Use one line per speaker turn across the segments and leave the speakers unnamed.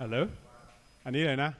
ฮัลโหลอันนี้เลยนะ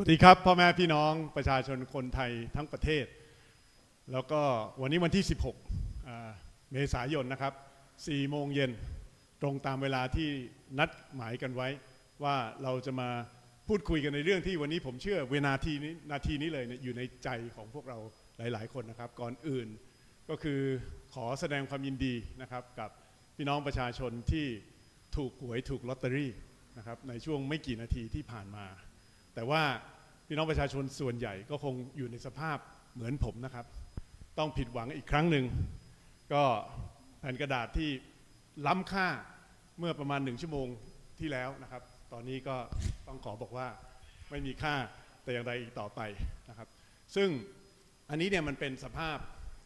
วัสดีครับพ่อแม่พี่น้องประชาชนคนไทยทั้งประเทศ แล้วก็วันนี้วันที่ 16 เมษายนนะครับ 4 โมงเย็นตรงตามเวลาที่นัดหมายกันไว้ ว่าเราจะมาพูดคุยกันในเรื่องที่วันนี้ผมเชื่อเวนาทีนี้นาทีนี้เลยเนี่ยอยู่ในใจของพวกเราหลาย ๆ คนนะครับ ก่อนอื่นก็คือขอแสดงความยินดีนะครับกับพี่น้องประชาชนที่ถูกหวยถูกลอตเตอรี่นะครับในช่วงไม่กี่นาทีที่ผ่านมา แต่ว่าพี่น้องประชาชนส่วนใหญ่ก็คงอยู่ในสภาพเหมือนผมนะครับ ต้องผิดหวังอีกครั้งหนึ่ง ก็แผ่นกระดาษที่ล้ำค่าเมื่อประมาณหนึ่งชั่วโมงที่แล้วนะครับ ตอนนี้ก็ต้องขอบอกว่าไม่มีค่าแต่อย่างใดอีกต่อไปนะครับ ซึ่งอันนี้เนี่ยมันเป็นสภาพ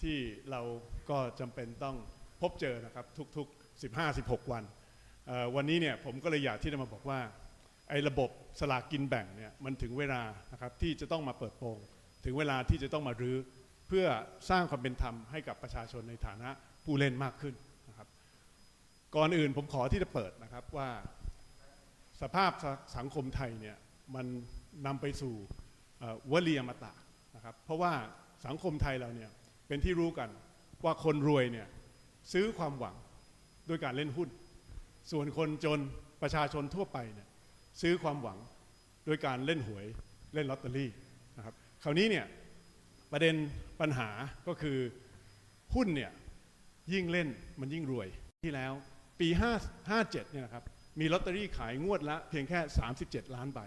ที่เราก็จำเป็นต้องพบเจอนะครับทุกๆ 15-16 วันวันนี้เนี่ยผมก็เลยอยากที่จะมาบอกว่า ไอ้ระบบสลากกินแบ่งเนี่ยมันถึงเวลานะครับที่จะต้องมาเปิดโปงถึงเวลาที่จะต้องมารื้อเพื่อสร้างความเป็นธรรมให้กับประชาชนในฐานะผู้เล่นมากขึ้นนะครับ ก่อนอื่นผมขอที่จะเปิดนะครับว่าสภาพสังคมไทยเนี่ยมันนำไปสู่วลีอมตะนะครับเพราะว่าสังคมไทยเราเนี่ยเป็นที่รู้กันว่าคนรวยเนี่ยซื้อความหวังด้วยการเล่นหุ้น ส่วนคนจนประชาชนทั่วไปเนี่ย ซื้อความหวังโดยการเล่นหวยเล่นลอตเตอรี่นะครับคราวนี้เนี่ยประเด็นปัญหาก็คือหุ้นเนี่ยยิ่งเล่นมันยิ่งรวยที่แล้วปี 5 57เนี่ยนะครับมีลอตเตอรี่ขายงวดละเพียงแค่ 37 ล้านใบ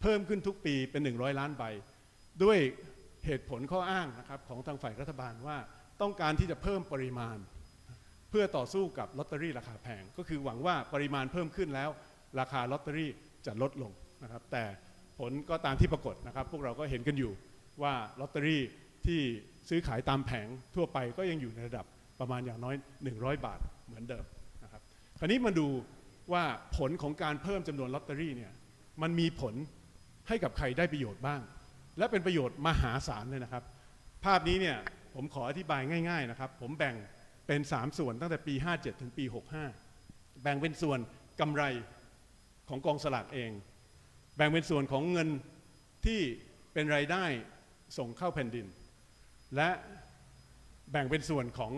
เพิ่มขึ้นทุกปีเป็น 100 ล้านใบ ด้วยเหตุผลข้ออ้างนะครับของทางฝ่ายรัฐบาลว่าต้องการที่จะเพิ่มปริมาณ เพื่อต่อสู้กับลอตเตอรี่ราคาแพง ก็คือหวังว่าปริมาณเพิ่มขึ้นแล้ว ราคาลอตเตอรี่ จะลดลงนะครับ แต่ผลก็ตามที่ปรากฏนะครับ พวกเราก็เห็นกันอยู่ว่าลอตเตอรี่ที่ซื้อขายตามแผงทั่วไปก็ยังอยู่ในระดับประมาณอย่างน้อย 100 บาทเหมือนเดิมนะครับ คราวนี้มาดูว่าผลของการเพิ่มจำนวนลอตเตอรี่เนี่ยมันมีผลให้กับใครได้ประโยชน์บ้าง และเป็นประโยชน์มหาศาลเลยนะครับ ภาพนี้เนี่ยผมขออธิบายง่ายๆนะครับ ผมแบ่งเป็น 3 ส่วนตั้งแต่ปี 57 ถึงปี 65 แบ่งเป็นส่วนกำไร ของกองสลากเอง แบ่งเป็นส่วนของเงินที่เป็นรายได้ส่งเข้าแผ่นดิน และแบ่งเป็นส่วนของ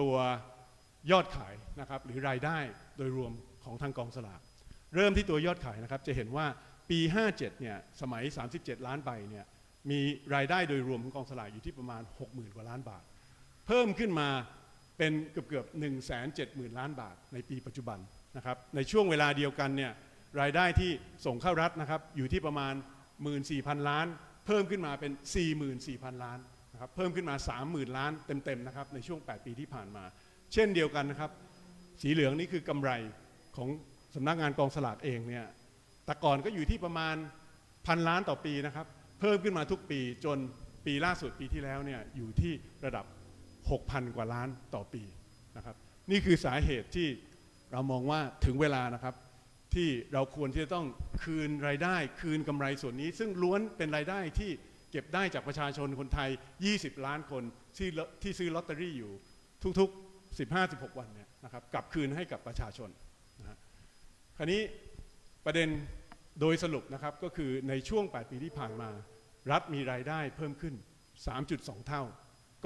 ตัวยอดขายนะครับหรือรายได้โดยรวมของทางกองสลากเริ่มที่ตัวยอดขายนะครับจะเห็นว่าปี 57 เนี่ยสมัย 37 ล้านใบเนี่ยมีรายได้โดยรวมของกองสลากอยู่ที่ประมาณ 60,000 กว่าล้านบาท เพิ่มขึ้นมาเป็นเกือบเกือบ1 7 0 0 0 0 ล้านบาทในปีปัจจุบันนะครับในช่วงเวลาเดียวกันเนี่ย รายได้ที่ส่งเข้ารัฐนะครับอยู่ที่ประมาณ 14,000 ล้าน เพิ่มขึ้นมาเป็น 44,000 ล้านนะครับเพิ่มขึ้นมา 30,000 ล้านเต็มๆนะครับในช่วง 8 ปีที่ผ่านมา เช่นเดียวกันนะครับ สีเหลืองนี่คือกำไรของสำนักงานกองสลากเองเนี่ยแต่ก่อนก็อยู่ที่ประมาณพันล้านต่อปีนะครับเพิ่มขึ้นมาทุกปีจนปีล่าสุดปีที่แล้วเนี่ยอยู่ที่ระดับ 6,000 กว่าล้านต่อปีนะครับนี่คือสาเหตุที่เรามองว่าถึงเวลานะครับ ที่เราควรที่จะต้องคืนรายได้ คืนกำไรส่วนนี้ ซึ่งล้วนเป็นรายได้ที่เก็บได้จากประชาชนคนไทย 20 ล้านคนที่ที่ซื้อลอตเตอรี่อยู่ทุกๆ 15-16 วันเนี่ยนะครับกลับคืนให้กับประชาชนนะคราวนี้ประเด็นโดยสรุปนะครับก็คือในช่วง 8 ปีที่ผ่านมา รัฐมีรายได้เพิ่มขึ้น 3.2 เท่า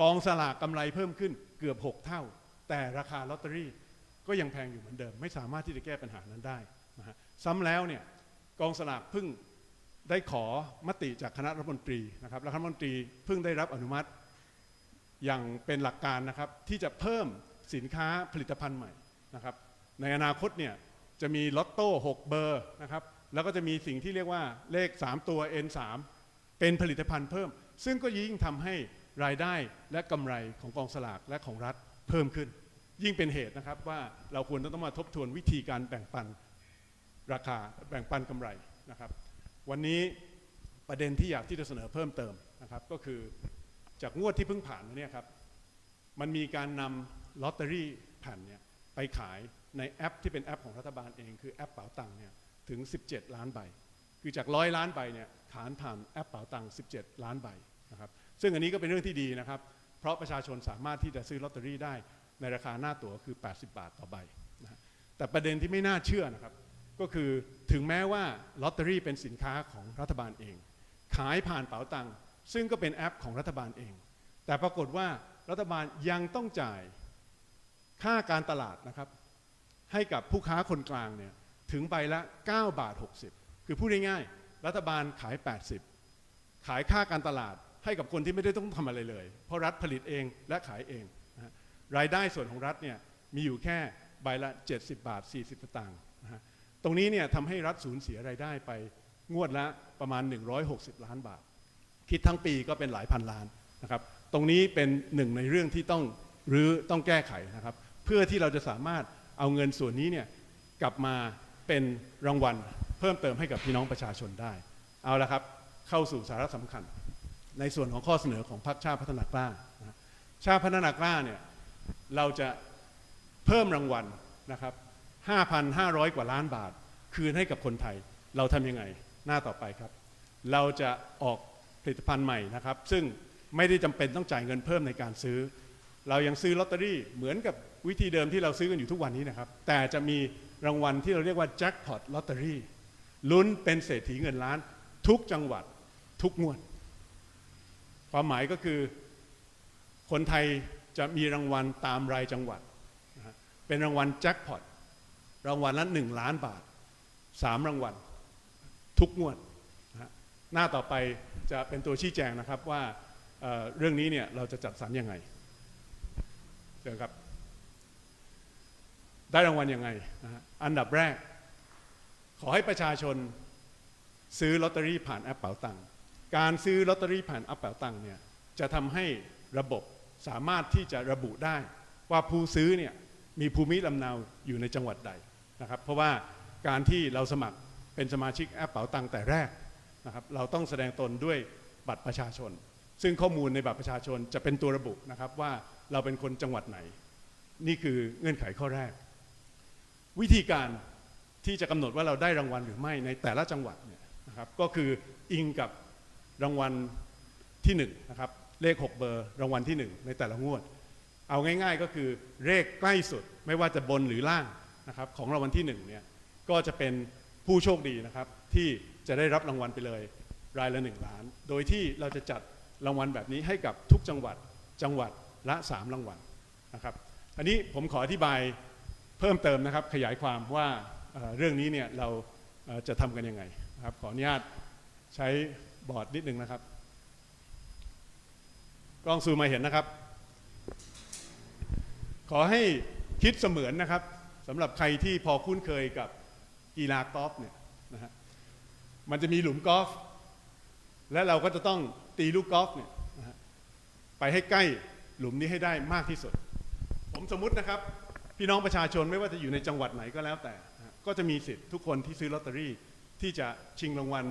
กองสลากกำไรเพิ่มขึ้นเกือบ 6 เท่า แต่ราคาลอตเตอรี่ก็ยังแพงอยู่เหมือนเดิม ไม่สามารถที่จะแก้ปัญหานั้นได้ ซ้ำแล้วเนี่ยกองสลากเพิ่งได้ขอมติจากคณะรัฐมนตรีนะครับและคณะรัฐมนตรีเพิ่งได้รับอนุมัติอย่างเป็นหลักการนะครับที่จะเพิ่มสินค้าผลิตภัณฑ์ใหม่นะครับในอนาคตเนี่ยจะมีลอตโต้ 6 เบอร์นะครับแล้วก็จะมีสิ่งที่เรียกว่าเลข 3 ตัว N3 เป็นผลิตภัณฑ์เพิ่ม ซึ่งก็ยิ่งทำให้รายได้และกำไรของกองสลากและของรัฐเพิ่มขึ้น ยิ่งเป็นเหตุนะครับว่าเราควรจะต้องมาทบทวนวิธีการแบ่งปัน ราคาแบ่งปันกำไรนะครับ วันนี้ประเด็นที่อยากที่จะเสนอเพิ่มเติมนะครับก็คือจากงวดที่เพิ่งผ่านมาเนี่ยครับมันมีการนำลอตเตอรี่แผ่นเนี่ยไปขายในแอปที่เป็นแอปของรัฐบาลเอง คือแอปเป๋าตังเนี่ยถึง 17 ล้านใบ คือจากร้อยล้านใบเนี่ยขานผ่านแอปเป๋าตัง 17 ล้านใบนะครับซึ่งอันนี้ก็เป็นเรื่องที่ดีนะครับ เพราะประชาชนสามารถที่จะซื้อลอตเตอรี่ได้ในราคาหน้าตั๋วคือ 80 บาทต่อใบนะแต่ประเด็นที่ไม่น่าเชื่อนะครับ ก็คือถึงแม้ว่าลอตเตอรี่เป็นสินค้าของรัฐบาลเอง ขายผ่านเป๋าตังค์ซึ่งก็เป็นแอปของรัฐบาลเอง แต่ปรากฏว่ารัฐบาลยังต้องจ่ายค่าการตลาดนะครับ ให้กับผู้ค้าคนกลางเนี่ยถึงใบละ 9 บาท 60 คือพูดง่ายๆรัฐบาลขาย 80 ขายค่าการตลาดให้กับคนที่ไม่ได้ต้องทำอะไรเลย เพราะรัฐผลิตเองและขายเองนะรายได้ส่วนของรัฐเนี่ยมีอยู่แค่ใบละ 70 บาท 40สตางค์นะฮะ ตรงนี้เนี่ยทำให้รัฐสูญเสียรายได้ไปงวดละประมาณ 160 ล้านบาท คิดทั้งปีก็เป็นหลายพันล้านนะครับ ตรงนี้เป็นหนึ่งในเรื่องที่ต้องหรือต้องแก้ไขนะครับ เพื่อที่เราจะสามารถเอาเงินส่วนนี้เนี่ยกลับมาเป็นรางวัลเพิ่มเติมให้กับพี่น้องประชาชนได้ เอาละครับเข้าสู่สาระสำคัญ ในส่วนของข้อเสนอของพรรคชาติพัฒนากล้านะชาติพัฒนากล้าเนี่ยเราจะเพิ่มรางวัลนะครับ 5,500 กว่าล้านบาท คืนให้กับคนไทย เราทำยังไง หน้าต่อไปครับ เราจะออกผลิตภัณฑ์ใหม่นะครับ ซึ่งไม่ได้จำเป็นต้องจ่ายเงินเพิ่มในการซื้อ เรายังซื้อลอตเตอรี่เหมือนกับวิธีเดิมที่เราซื้อกันอยู่ทุกวันนี้นะครับ แต่จะมีรางวัลที่เราเรียกว่าแจ็คพอตลอตเตอรี่ลุ้นเป็นเศรษฐีเงินล้าน ทุกจังหวัดทุกงวด ความหมายก็คือคนไทยจะมีรางวัลตามรายจังหวัด เป็นรางวัลแจ็คพอต รางวัลละหนึ่งล้านบาทสามรางวัล ทุกงวดนะฮะหน้าต่อไปจะเป็นตัวชี้แจงนะครับว่าเเรื่องนี้เนี่ยเราจะจัดสรรยังไงเชิญครับ ได้รางวัลยังไงนะฮะอันดับแรก ขอให้ประชาชนซื้อลอตเตอรี่ผ่านแอปเป๋าตังค์การซื้อลอตเตอรี่ผ่านแอปเป๋าตังค์เนี่ยจะทำให้ระบบสามารถที่จะระบุได้ว่าผู้ซื้อเนี่ยมีภูมิลำเนาอยู่ในจังหวัดใด นะครับเพราะว่าการที่เราสมัครเป็นสมาชิกแอปเป๋าตังแต่แรกนะครับเราต้องแสดงตนด้วยบัตรประชาชน ซึ่งข้อมูลในบัตรประชาชนจะเป็นตัวระบุนะครับว่าเราเป็นคนจังหวัดไหน นี่คือเงื่อนไขข้อแรก วิธีการที่จะกำหนดว่าเราได้รางวัลหรือไม่ในแต่ละจังหวัดเนี่ยนะครับก็คืออิงกับรางวัลที่1นะครับเลข 6 เบอร์รางวัลที่ 1 ในแต่ละงวด เอาง่าย ๆ ก็คือเลขใกล้สุดไม่ว่าจะบนหรือล่าง นะครับของรางวัลที่1เนี่ยก็จะเป็นผู้โชคดีนะครับที่จะได้รับรางวัลไปเลยรายละ 1 ล้าน โดยที่เราจะจัดรางวัลแบบนี้ให้กับทุกจังหวัดจังหวัดละ 3 รางวัลนะครับอันนี้ผมขออธิบายเพิ่มเติมนะครับขยายความว่าเรื่องนี้เนี่ยเราจะทำกันยังไงนะครับขออนุญาตใช้บอร์ดนิดนึงนะครับกล้องซูมมาเห็นนะครับ ขอให้คิดเสมือนนะครับ สำหรับใครที่พอคุ้นเคยกับกีฬากอล์ฟเนี่ยนะฮะมันจะมีหลุมกอล์ฟและเราก็จะต้องตีลูกกอล์ฟเนี่ยนะฮะไปให้ใกล้หลุมนี้ให้ได้มากที่สุด ผมสมมุตินะครับ พี่น้องประชาชนไม่ว่าจะอยู่ในจังหวัดไหนก็แล้วแต่นะฮะก็จะมีสิทธิ์ทุกคนที่ซื้อลอตเตอรี่ที่จะชิงรางวัล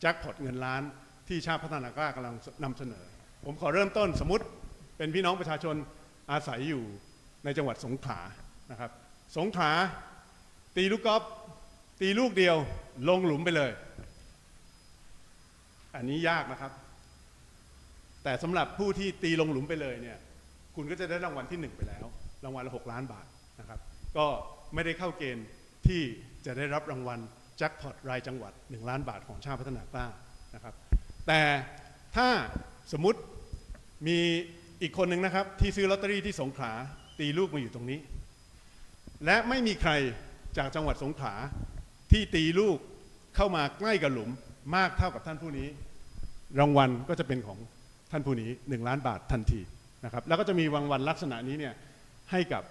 แจ็คพอตเงินล้าน ที่ชาติพัฒนากล้ากำลังนำเสนอ ผมขอเริ่มต้นสมมติเป็นพี่น้องประชาชนอาศัยอยู่ในจังหวัดสงขลานะครับ สงขาตีลูกกอล์ฟตีลูกเดียว ลงหลุมไปเลย อันนี้ยากนะครับ แต่สำหรับผู้ที่ตีลงหลุมไปเลยเนี่ย คุณก็จะได้รางวัลที่หนึ่งไปแล้ว รางวัลละหกล้านบาทนะครับ ก็ไม่ได้เข้าเกณฑ์ที่จะได้รับรางวัลแจ็คพอตรายจังหวัด 1 ล้านบาทของชาติพัฒนากล้านะครับ แต่ถ้าสมมติมีอีกคนหนึ่งนะครับ ที่ซื้อลอตเตอรี่ที่สงขลาตีลูกมาอยู่ตรงนี้ และไม่มีใครจากจังหวัดสงขลาที่ตีลูกเข้ามาใกล้กับหลุมมากเท่ากับท่านผู้นี้ รางวัลก็จะเป็นของท่านผู้นี้ 1 ล้านบาททันทีนะครับแล้วก็จะมีรางวัลลักษณะนี้เนี่ยให้กับ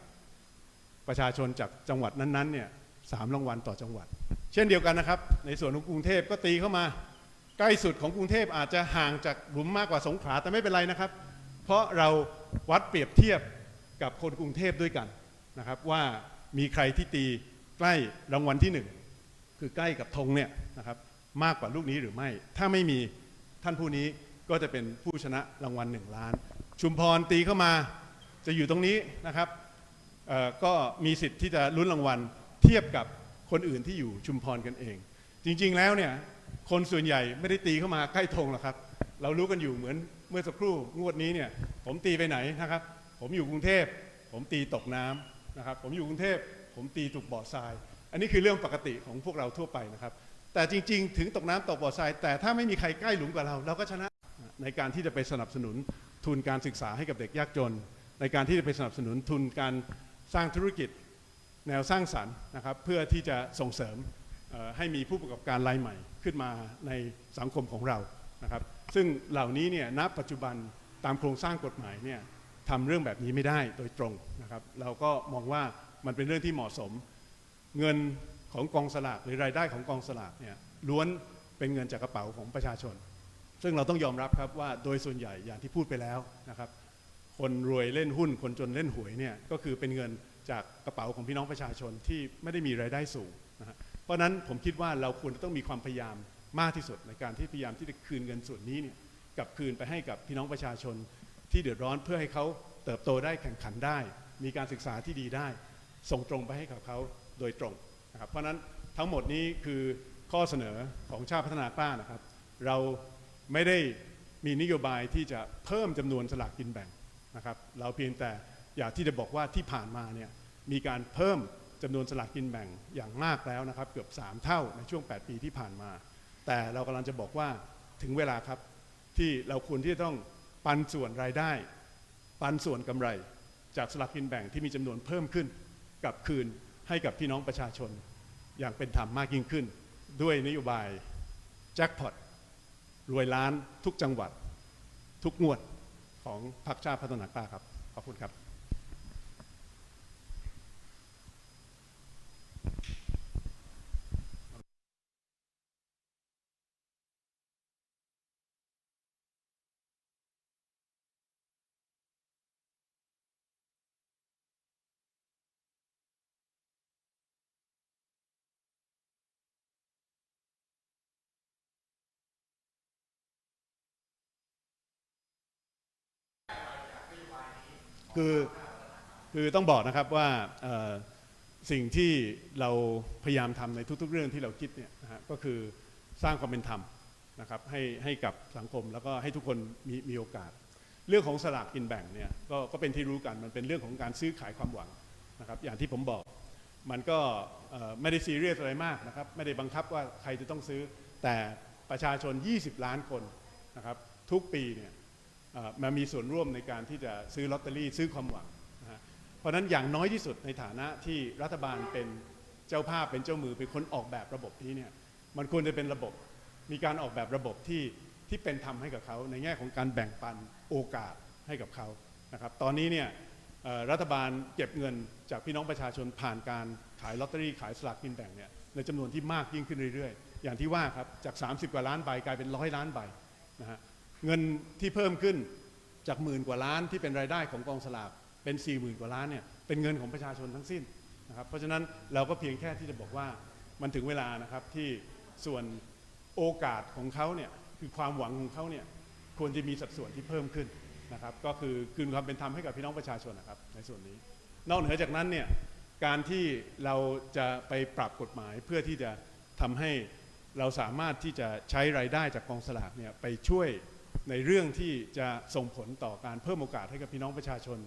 ประชาชนจากจังหวัดนั้นๆเนี่ยสามรางวัลต่อจังหวัด เช่นเดียวกันนะครับ ในส่วนของกรุงเทพก็ตีเข้ามาใกล้สุดของกรุงเทพอาจจะห่างจากหลุมมากกว่าสงขลาแต่ไม่เป็นไรนะครับ เพราะเราวัดเปรียบเทียบกับคนกรุงเทพด้วยกันนะครับว่า มีใครที่ตีใกล้รางวัลที่หนึ่งคือใกล้กับธงเนี่ยนะครับมากกว่าลูกนี้หรือไม่ ถ้าไม่มีท่านผู้นี้ก็จะเป็นผู้ชนะรางวัลหนึ่งล้าน ชุมพรตีเข้ามาจะอยู่ตรงนี้นะครับก็มีสิทธิ์ที่จะลุ้นรางวัลเทียบกับคนอื่นที่อยู่ชุมพรกันเอง จริงๆแล้วเนี่ยคนส่วนใหญ่ไม่ได้ตีเข้ามาใกล้ธงหรอกครับ เรารู้กันอยู่เหมือนเมื่อสักครู่งวดนี้เนี่ยผมตีไปไหนนะครับ ผมอยู่กรุงเทพ ผมตีตกน้ำ นะครับผมอยู่กรุงเทพผมตีถูกบ่อทราย อันนี้คือเรื่องปกติของพวกเราทั่วไปนะครับแต่จริง ๆ ถึงตกน้ำตกบ่อทราย แต่ถ้าไม่มีใครใกล้หลุมกว่าเรา เราก็ชนะในการที่จะไปสนับสนุนทุนการศึกษาให้กับเด็กยากจน ในการที่จะไปสนับสนุนทุนการสร้างธุรกิจแนวสร้างสรรค์นะครับเพื่อที่จะส่งเสริมให้มีผู้ประกอบการรายใหม่ขึ้นมาในสังคมของเรานะครับซึ่งเหล่านี้เนี่ยณปัจจุบันตามโครงสร้างกฎหมายเนี่ย ทำเรื่องแบบนี้ไม่ได้โดยตรงนะครับเราก็มองว่ามันเป็นเรื่องที่เหมาะสม เงินของกองสลากหรือรายได้ของกองสลากเนี่ยล้วนเป็นเงินจากกระเป๋าของประชาชน ซึ่งเราต้องยอมรับครับว่าโดยส่วนใหญ่อย่างที่พูดไปแล้วนะครับคนรวยเล่นหุ้นคนจนเล่นหวยเนี่ยก็คือเป็นเงินจากกระเป๋าของพี่น้องประชาชนที่ไม่ได้มีรายได้สูงนะฮะเพราะฉะนั้นผมคิดว่าเราควรจะต้องมีความพยายามมากที่สุดในการที่พยายามที่จะคืนเงินส่วนนี้เนี่ยกลับคืนไปให้กับพี่น้องประชาชน ที่เดือดร้อนเพื่อให้เขาเติบโตได้แข่งขันได้ มีการศึกษาที่ดีได้ ส่งตรงไปให้กับเขาโดยตรงนะครับเพราะนั้นทั้งหมดนี้คือข้อเสนอของชาติพัฒนากล้านะครับ เราไม่ได้มีนโยบายที่จะเพิ่มจำนวนสลากกินแบ่งนะครับ เราเพียงแต่อยากที่จะบอกว่าที่ผ่านมาเนี่ยมีการเพิ่มจำนวนสลากกินแบ่งอย่างมากแล้วนะครับ เกือบ 3 เท่าในช่วง 8 ปีที่ผ่านมา แต่เรากำลังจะบอกว่าถึงเวลาครับที่เราควรที่จะต้อง ปันส่วนรายได้ ปันส่วนกำไร จากสลากกินแบ่งที่มีจำนวนเพิ่มขึ้นกับคืนให้กับพี่น้องประชาชน อย่างเป็นธรรมมากยิ่งขึ้น ด้วยนโยบายแจ็คพอตรวยล้านทุกจังหวัด ทุกงวดของพรรคชาติพัฒนากล้าครับ ขอบคุณครับ คือคือต้องบอกนะครับว่าสิ่งที่เราพยายามทำในทุกๆ เรื่องที่เราคิดเนี่ยนะฮะก็คือสร้างความเป็นธรรมนะครับให้ให้กับสังคมแล้วก็ให้ทุกคนมีมีโอกาส เรื่องของสลากกินแบ่งเนี่ยก็ก็เป็นที่รู้กันมันเป็นเรื่องของการซื้อขายความหวังนะครับอย่างที่ผมบอกมันก็ไม่ได้ซีเรียสอะไรมากนะครับไม่ได้บังคับว่าใครจะต้องซื้อแต่ประชาชน 20 ล้านคนนะครับทุกปีเนี่ย มามีส่วนร่วมในการที่จะซื้อลอตเตอรี่ซื้อความหวังนะเพราะนั้นอย่างน้อยที่สุดในฐานะที่รัฐบาลเป็นเจ้าภาพเป็นเจ้ามือเป็นคนออกแบบระบบนี้เนี่ยมันควรจะเป็นระบบมีการออกแบบระบบที่ที่เป็นธรรมให้กับเขาในแง่ของการแบ่งปันโอกาสให้กับเขานะครับตอนนี้เนี่ยรัฐบาลเก็บเงินจากพี่น้องประชาชนผ่านการขายลอตเตอรี่ขายสลากกินแบ่งเนี่ยในจำนวนที่มากยิ่งขึ้นเรื่อยๆ อย่างที่ว่าครับจาก 30 กว่าล้านใบกลายเป็นร้อยล้านใบนะฮะ เงินที่เพิ่มขึ้นจากหมื่นกว่าล้านที่เป็นรายได้ของกองสลากเป็น4ี่หมื่นกว่าล้านเนี่ยเป็นเงินของประชาชนทั้งสิ้นนะครับเพราะฉะนั้นเราก็เพียงแค่ที่จะบอกว่ามันถึงเวลานะครับที่ส่วนโอกาสของเขาเนี่ยคือความหวังของเขาเนี่ยควรจะมีสัดส่วนที่เพิ่มขึ้นนะครับก็คือคืนความเป็นธรรมให้กับพี่น้องประชาชนนะครับในส่วนนี้ นอกเหนือจากนั้นเนี่ยการที่เราจะไปปรับกฎหมายเพื่อที่จะทำให้เราสามารถที่จะใช้รายได้จากกองสลากเนี่ยไปช่วย ในเรื่องที่จะส่งผลต่อการเพิ่มโอกาสให้กับพี่น้องประชาชน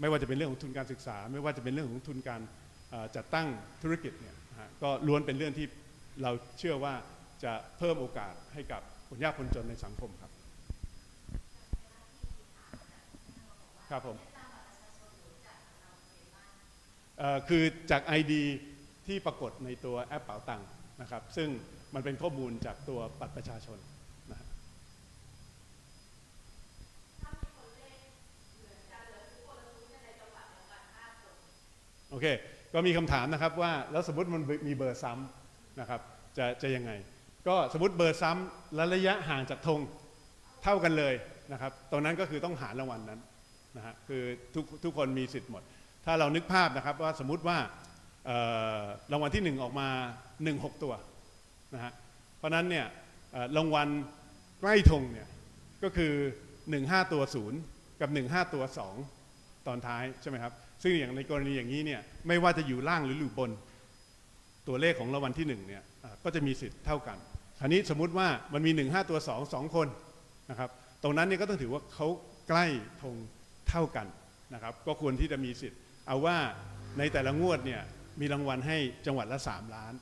ไม่ว่าจะเป็นเรื่องของทุนการศึกษา ไม่ว่าจะเป็นเรื่องของทุนการจัดตั้งธุรกิจเนี่ยก็ล้วนเป็นเรื่องที่เราเชื่อว่าจะเพิ่มโอกาสให้กับคนยากคนจนในสังคมครับ ครับผมคือจาก ID ที่ปรากฏในตัวแอปเป๋าตังค์นะครับ ซึ่งมันเป็นข้อมูลจากตัวบัตรประชาชนนะฮะ โอเค ก็มีคำถามนะครับว่าแล้วสมมติมันมีเบอร์ซ้ำนะครับจะจะยังไง ก็สมมติเบอร์ซ้ำและระยะห่างจากธงเท่ากันเลยนะครับตรงนั้นก็คือต้องหารางวัลนั้นนะฮะคือทุกทุกคนมีสิทธิ์หมด ถ้าเรานึกภาพนะครับว่าสมมติว่ารางวัลที่ 1 ออกมา 1 6 ตัวนะฮะเพราะนั้นเนี่ยรางวัลใกล้ธงเนี่ยก็คือ 1 5 ตัว 0 กับ 1 5 ตัว 2 ตอนท้ายใช่ไหมครับ ซึ่งอย่างในกรณีอย่างนี้เนี่ยไม่ว่าจะอยู่ล่างหรืออยู่บน ตัวเลขของรางวัลที่1เนี่ยก็จะมีสิทธิ์เท่ากันคราวนี้สมมุติว่ามันมี 1 5 ตัว 2 2 คนนะครับตรงนั้นเนี่ยก็ต้องถือว่าเขาใกล้ธงเท่ากันนะครับก็ควรที่จะมีสิทธิ์ เอาว่าในแต่ละงวดเนี่ยมีรางวัลให้จังหวัดละ 3 ล้าน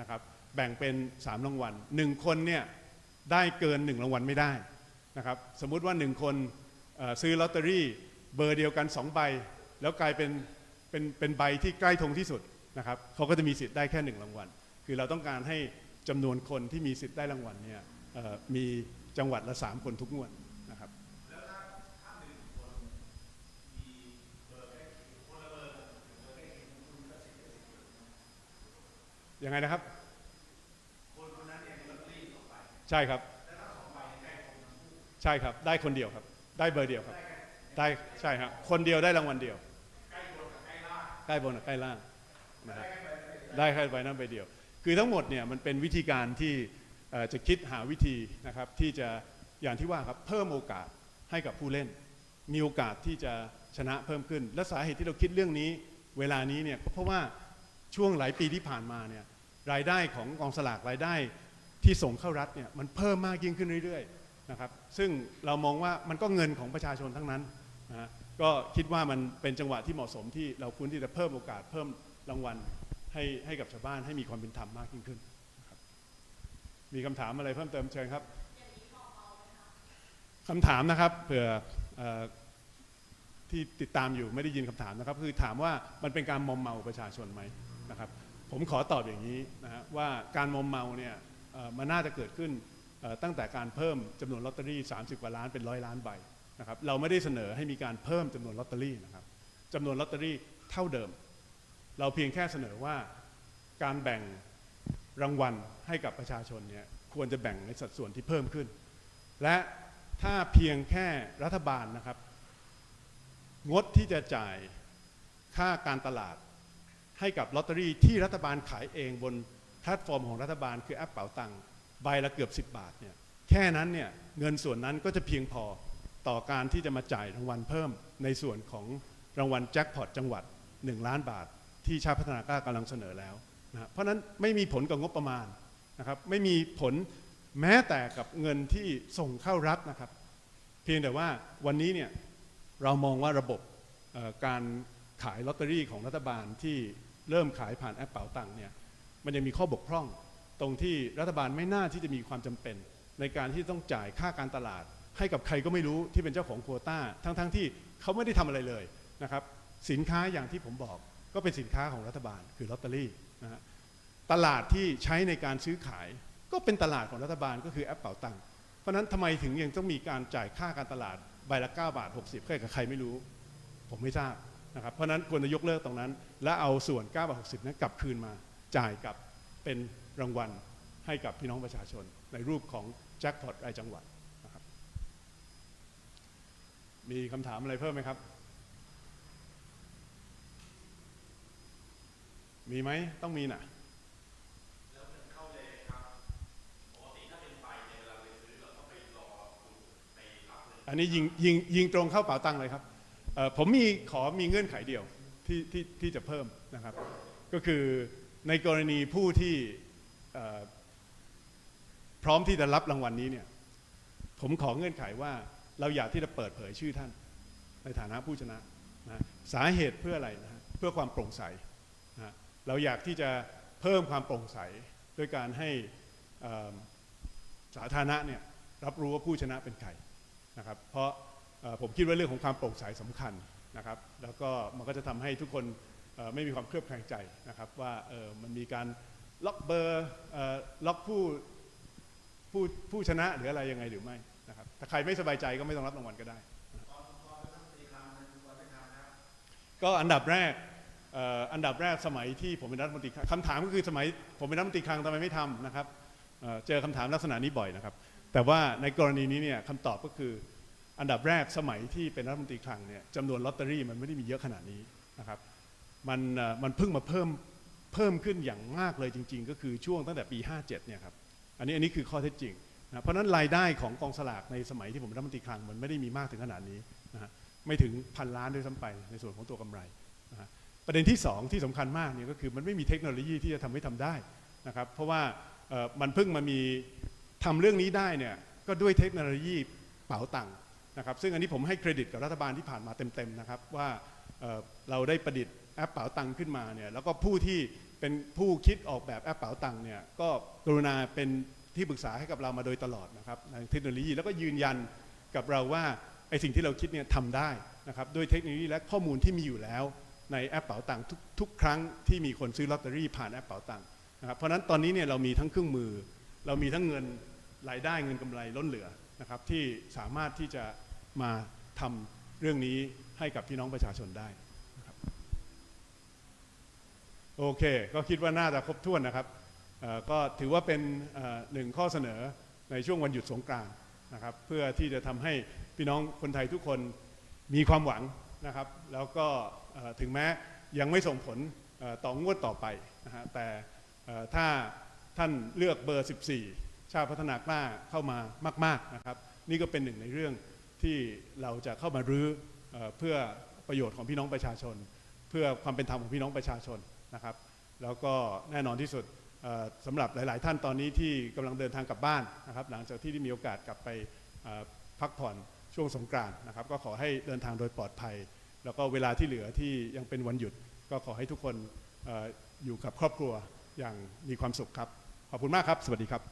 นะครับแบ่งเป็น 3 รางวัล 1 คนเนี่ยได้เกิน 1 รางวัลไม่ได้นะครับสมมุติว่า 1 คนซื้อลอตเตอรี่เบอร์เดียวกัน 2 ใบ แล้วกลายเป็นเป็นเป็นใบที่ใกล้ธงที่สุดนะครับเขาก็จะมีสิทธิ์ได้แค่ 1 รางวัล คือเราต้องการให้จำนวนคนที่มีสิทธิ์ได้รางวัลเนี่ยมีจังหวัดละ 3 คนทุกงวดนะครับยังไงนะครับใช่ครับใช่ครับได้คนเดียวครับ ได้เบอร์เดียวครับ ได้ใช่ครับคนเดียวได้รางวัลเดียว ใกล้บนกับใกล้ล่างนะครับได้แค่ใบนั้นใบเดียว คือทั้งหมดเนี่ยมันเป็นวิธีการที่จะคิดหาวิธีนะครับที่จะอย่างที่ว่าครับเพิ่มโอกาสให้กับผู้เล่น มีโอกาสที่จะชนะเพิ่มขึ้น และสาเหตุที่เราคิดเรื่องนี้ เวลานี้เนี่ยก็เพราะว่าช่วงหลายปีที่ผ่านมาเนี่ยรายได้ของกองสลากรายได้ที่ส่งเข้ารัฐเนี่ยมันเพิ่มมากยิ่งขึ้นเรื่อยๆนะครับซึ่งเรามองว่ามันก็เงินของประชาชนทั้งนั้นนะฮะ ก็คิดว่ามันเป็นจังหวะที่เหมาะสมที่เราควรที่จะเพิ่มโอกาสเพิ่มรางวัลให้ให้กับชาวบ้านให้มีความเป็นธรรมมากยิ่งขึ้น มีคำถามอะไรเพิ่มเติมเชิญครับคำถามนะครับเผื่อที่ติดตามอยู่ไม่ได้ยินคำถามนะครับ คือถามว่ามันเป็นการมอมเมาประชาชนไหมนะครับ ผมขอตอบอย่างนี้นะฮะว่าการมอมเมาเนี่ยมันน่าจะเกิดขึ้นตั้งแต่การเพิ่มจำนวนลอตเตอรี่ 30 กว่าล้านเป็นร้อยล้านใบ นะครับเราไม่ได้เสนอให้มีการเพิ่มจำนวนลอตเตอรี่นะครับจำนวนลอตเตอรี่เท่าเดิม เราเพียงแค่เสนอว่าการแบ่งรางวัลให้กับประชาชนเนี่ยควรจะแบ่งในสัดส่วนที่เพิ่มขึ้น และถ้าเพียงแค่รัฐบาลนะครับ งดที่จะจ่ายค่าการตลาดให้กับลอตเตอรี่ที่รัฐบาลขายเองบนแพลตฟอร์มของรัฐบาลคือแอปเป๋าตังค์ใบละเกือบ 10 บาทเนี่ยแค่นั้นเนี่ยเงินส่วนนั้นก็จะเพียงพอ ต่อการที่จะมาจ่ายรางวัลเพิ่มในส่วนของรางวัลแจ็คพอตจังหวัด 1 ล้านบาท ที่ชาติพัฒนากล้ากำลังเสนอแล้วนะเพราะนั้นไม่มีผลกับงบประมาณนะครับไม่มีผลแม้แต่กับเงินที่ส่งเข้ารัฐนะครับ เพียงแต่ว่าวันนี้เนี่ยเรามองว่าระบบการขายลอตเตอรี่ของรัฐบาลที่เริ่มขายผ่านแอปเป๋าตังค์เนี่ยมันยังมีข้อบกพร่อง ตรงที่รัฐบาลไม่น่าที่จะมีความจำเป็น ในการที่ต้องจ่ายค่าการตลาด ให้กับใครก็ไม่รู้ที่เป็นเจ้าของโควตาทั้งๆที่เขาไม่ได้ทำอะไรเลยนะครับสินค้าอย่างที่ผมบอกก็เป็นสินค้าของรัฐบาล คือลอตเตอรี่นะฮะตลาดที่ใช้ในการซื้อขาย ก็เป็นตลาดของรัฐบาลก็คือแอปเป๋าตังค์เพราะนั้นทำไมถึงยังต้องมีการจ่ายค่าการตลาดใบละ9บาท60ให้กับใครไม่รู้ ผมไม่ทราบนะครับเพราะนั้นควรจะยกเลิกตรงนั้น และเอาส่วน9บาท60นั้นกลับคืนมาจ่ายกับเป็นรางวัลให้กับพี่น้องประชาชน ในรูปของแจ็คพอตรายจังหวัด มีคำถามอะไรเพิ่มไหมครับ มีไหมต้องมีน่ะอันนี้ยิงยิงยิงตรงเข้าเป๋าตังค์เลยครับเอ่อผมมีขอมีเงื่อนไขเดียวที่ที่ที่ที่จะเพิ่มนะครับ ก็คือในกรณีผู้ที่เอ่อพร้อมที่จะรับรางวัลนี้เนี่ยผมขอเงื่อนไขว่า เราอยากที่จะเปิดเผยชื่อท่าน ในฐานะผู้ชนะนะสาเหตุเพื่ออะไรนะเพื่อความโปร่งใสนะเราอยากที่จะเพิ่มความโปร่งใสด้วยการให้สาธารณะเนี่ยรับรู้ว่าผู้ชนะเป็นใครนะครับเพราะผมคิดว่าเรื่องของความโปร่งใสสำคัญนะครับ แล้วก็มันก็จะทำให้ทุกคนไม่มีความเคลือบแคลงใจนะครับว่าเออมันมีการล็อกเบอร์ล็อกผู้ผู้ผู้ชนะหรืออะไรยังไงหรือไม่ ถ้าใครไม่สบายใจก็ไม่ต้องรับรางวัลก็ได้ ก็อันดับแรกอันดับแรกสมัยที่ผมเป็นรัฐมนตรีคำถามก็คือสมัยผมเป็นรัฐมนตรีคลังทำไมไม่ทำนะครับเจอคำถามลักษณะนี้บ่อยนะครับ แต่ว่าในกรณีนี้เนี่ยคำตอบก็คืออันดับแรกสมัยที่เป็นรัฐมนตรีคลังเนี่ยจำนวนลอตเตอรี่มันไม่ได้มีเยอะขนาดนี้นะครับมันมันเพิ่งมาเพิ่มเพิ่มขึ้นอย่างมากเลยจริง ๆ ก็คือช่วงตั้งแต่ปี 57เนี่ยครับอันนี้อันนี้คือข้อเท็จจริง นะเพราะนั้นรายได้ของกองสลากในสมัยที่ผมเป็นรัฐมนตรีคลังมันไม่ได้มีมากถึงขนาดนี้นะฮะไม่ถึงพันล้านด้วยซ้ำไปในส่วนของตัวกำไรนะฮะประเด็นที่ 2 ที่สำคัญมากเนี่ยก็คือมันไม่มีเทคโนโลยีที่จะทำให้ทำได้นะครับเพราะว่ามันเพิ่งมามีทำเรื่องนี้ได้เนี่ยก็ด้วยเทคโนโลยีเป๋าตังค์นะครับซึ่งอันนี้ผมให้เครดิตกับรัฐบาลที่ผ่านมาเต็มๆนะครับว่าเเราได้ประดิษฐ์แอปเป๋าตังค์ขึ้นมาเนี่ยแล้วก็ผู้ที่เป็นผู้คิดออกแบบแอปเป๋าตังค์เนี่ยก็กรุณาเป็น ที่ปรึกษาให้กับเรามาโดยตลอดนะครับเทคโนโลยีแล้วก็ยืนยันกับเราว่าไอสิ่งที่เราคิดเนี่ยทำได้นะครับด้วยเทคโนโลยีและข้อมูลที่มีอยู่แล้วในแอปเป๋าตังค์ทุกทุกครั้งที่มีคนซื้อลอตเตอรี่ผ่านแอปเป๋าตังค์นะครับเพราะนั้นตอนนี้เนี่ยเรามีทั้งเครื่องมือ เรามีทั้งเงินรายได้เงินกำไรล้นเหลือนะครับที่สามารถที่จะมาทำเรื่องนี้ให้กับพี่น้องประชาชนได้นะครับโอเค ก็คิดว่าน่าจะครบถ้วนนะครับ ก็ถือว่าเป็นหนึ่งข้อเสนอในช่วงวันหยุดสงกรานต์นะครับเพื่อที่จะทำให้พี่น้องคนไทยทุกคนมีความหวังนะครับ แล้วก็ถึงแม้ยังไม่ส่งผลต่องวดต่อไปนะฮะแต่ถ้าท่านเลือกเบอร์ 14 ชาติพัฒนากล้าเข้ามามาก ๆนะครับ นี่ก็เป็นหนึ่งในเรื่องที่เราจะเข้ามารื้อเอ่อเพื่อประโยชน์ของพี่น้องประชาชน เพื่อความเป็นธรรมของพี่น้องประชาชนนะครับ แล้วก็แน่นอนที่สุด สำหรับหลาย ๆ ท่านตอนนี้ที่กำลังเดินทางกลับบ้านนะครับหลังจากที่ได้มีโอกาสกลับไปพักผ่อนช่วงสงกรานต์นะครับก็ขอให้เดินทางโดยปลอดภัย แล้วก็เวลาที่เหลือที่ยังเป็นวันหยุด ก็ขอให้ทุกคนออยู่กับครอบครัวอย่างมีความสุขครับ ขอบคุณมากครับ สวัสดีครับ